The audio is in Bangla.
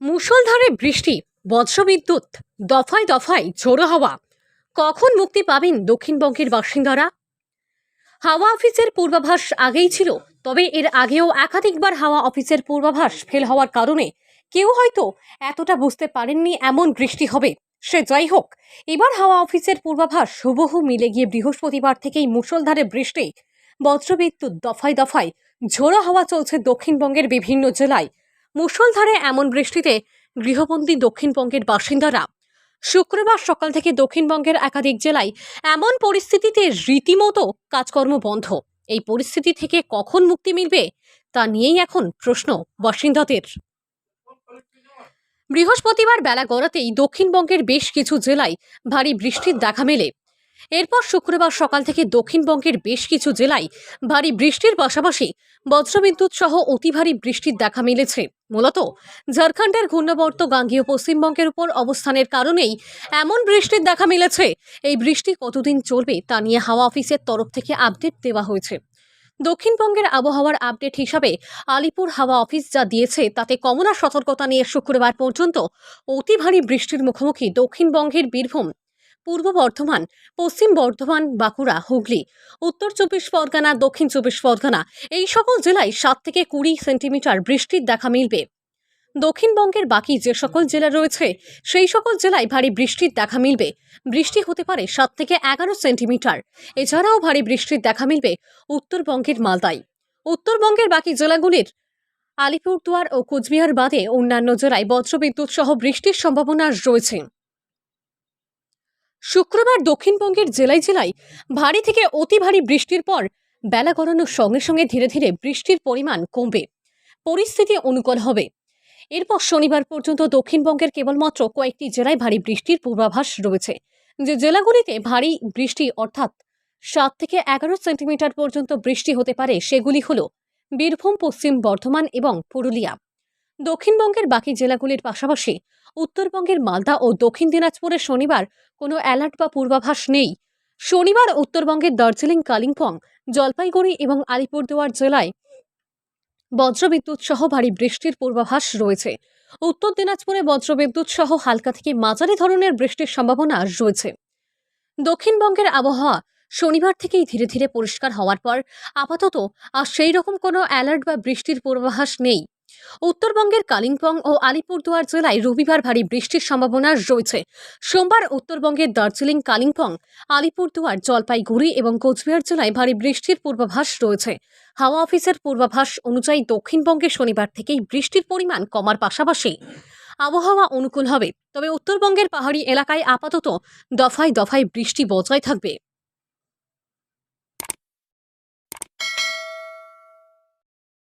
মুষলধারে বৃষ্টি, বজ্রবিদ্যুৎ, দফায় দফায় ঝোড়ো হাওয়া। কখন মুক্তি পাবেন দক্ষিণবঙ্গের বাসিন্দারা? হাওয়া অফিসের পূর্বাভাস আগেই ছিল, তবে এর আগেও একাধিকবার হাওয়া অফিসের পূর্বাভাস ফেল হওয়ার কারণে কেউ হয়তো এতটা বুঝতে পারেননি এমন বৃষ্টি হবে। সে যাই হোক, এবার হাওয়া অফিসের পূর্বাভাস হুবহু মিলে গিয়ে বৃহস্পতিবার থেকেই মুষলধারে বৃষ্টি, বজ্রবিদ্যুৎ দফায় দফায় ঝোড়ো হাওয়া চলছে দক্ষিণবঙ্গের বিভিন্ন জেলায়। মুষলধারে এমন বৃষ্টিতে গৃহবন্দী দক্ষিণবঙ্গের বাসিন্দারা শুক্রবার সকাল থেকে দক্ষিণবঙ্গের একাধিক জেলায় এমন পরিস্থিতিতে রীতিমতো কাজকর্ম বন্ধ। এই পরিস্থিতি থেকে কখন মুক্তি মিলবে, তা নিয়েই এখন প্রশ্ন বাসিন্দাদের। বৃহস্পতিবার বেলা গড়াতেই দক্ষিণবঙ্গের বেশ কিছু জেলায় ভারী বৃষ্টির দেখা মেলে। এরপর শুক্রবার সকাল থেকে দক্ষিণবঙ্গের বেশ কিছু জেলায় ভারী বৃষ্টির পাশাপাশি বজ্রবিদ্যুৎ সহ অতি ভারী বৃষ্টির দেখা মিলেছে। মূলত ঝাড়খণ্ডের ঘূর্ণবর্ত গাঙ্গীয় পশ্চিমবঙ্গের উপর অবস্থানের কারণেই এমন বৃষ্টির দেখা মিলেছে। এই বৃষ্টি কতদিন চলবে তা নিয়ে হাওয়া অফিসের তরফ থেকে আপডেট দেওয়া হয়েছে। দক্ষিণবঙ্গের আবহাওয়ার আপডেট হিসাবে আলিপুর হাওয়া অফিস যা দিয়েছে তাতে কমলা সতর্কতা নিয়ে শুক্রবার পর্যন্ত অতি ভারী বৃষ্টির মুখোমুখি দক্ষিণবঙ্গের বীরভূম। পূর্ব বর্ধমান, পশ্চিম বর্ধমান, বাঁকুড়া, হুগলি, উত্তর চব্বিশ পরগনা, দক্ষিণ চব্বিশ পরগনা, এই সকল জেলায় সাত থেকে কুড়ি সেন্টিমিটার বৃষ্টির দেখা মিলবে। দক্ষিণবঙ্গের বাকি যে সকল জেলা রয়েছে, সেই সকল জেলায় ভারী বৃষ্টির দেখা মিলবে। বৃষ্টি হতে পারে সাত থেকে এগারো সেন্টিমিটার। এছাড়াও ভারী বৃষ্টির দেখা মিলবে উত্তরবঙ্গের মালদায়। উত্তরবঙ্গের বাকি জেলাগুলির আলিপুরদুয়ার ও কোচবিহার বাদে অন্যান্য জেলায় বজ্রবিদ্যুৎ সহ বৃষ্টির সম্ভাবনা রয়েছে। শুক্রবার দক্ষিণবঙ্গের জেলায় জেলায় ভারী থেকে অতি ভারী বৃষ্টির পর বেলা গড়ানোর সঙ্গে সঙ্গে ধীরে ধীরে বৃষ্টির পরিমাণ কমবে। পরিস্থিতি অনুকূল হবে। এরপর শনিবার পর্যন্ত দক্ষিণবঙ্গের কেবলমাত্র কয়েকটি জেলায় ভারী বৃষ্টির পূর্বাভাস রয়েছে, যে জেলাগুলিতে ভারী বৃষ্টি অর্থাৎ সাত থেকে এগারো সেন্টিমিটার পর্যন্ত বৃষ্টি হতে পারে, সেগুলি হল বীরভূম, পশ্চিম বর্ধমান এবং পুরুলিয়া। দক্ষিণবঙ্গের বাকি জেলাগুলির পাশাপাশি উত্তরবঙ্গের মালদা ও দক্ষিণ দিনাজপুরে শনিবার কোনো অ্যালার্ট বা পূর্বাভাস নেই। শনিবার উত্তরবঙ্গের দার্জিলিং, কালিম্পং, জলপাইগুড়ি এবং আলিপুরদুয়ার জেলায় বজ্রবিদ্যুৎ সহ ভারী বৃষ্টির পূর্বাভাস রয়েছে। উত্তর দিনাজপুরে বজ্রবিদ্যুৎ সহ হালকা থেকে মাঝারি ধরনের বৃষ্টির সম্ভাবনা রয়েছে। দক্ষিণবঙ্গের আবহাওয়া শনিবার থেকেই ধীরে ধীরে পরিষ্কার হওয়ার পর আপাতত আর সেই রকম কোনো অ্যালার্ট বা বৃষ্টির পূর্বাভাস নেই। উত্তরবঙ্গের কালিম্পং ও আলিপুরদুয়ার জেলায় রবিবার ভারী বৃষ্টির সম্ভাবনা রয়েছে। সোমবার উত্তরবঙ্গের দার্জিলিং, কালিম্পং, আলিপুরদুয়ার, জলপাইগুড়ি এবং কোচবিহার জেলায় ভারী বৃষ্টির পূর্বাভাস রয়েছে। হাওয়া অফিসের পূর্বাভাস অনুযায়ী দক্ষিণবঙ্গে শনিবার থেকেই বৃষ্টির পরিমাণ কমার পাশাপাশি আবহাওয়া অনুকূল হবে। তবে উত্তরবঙ্গের পাহাড়ি এলাকায় আপাতত দফায় দফায় বৃষ্টি বজায় থাকবে।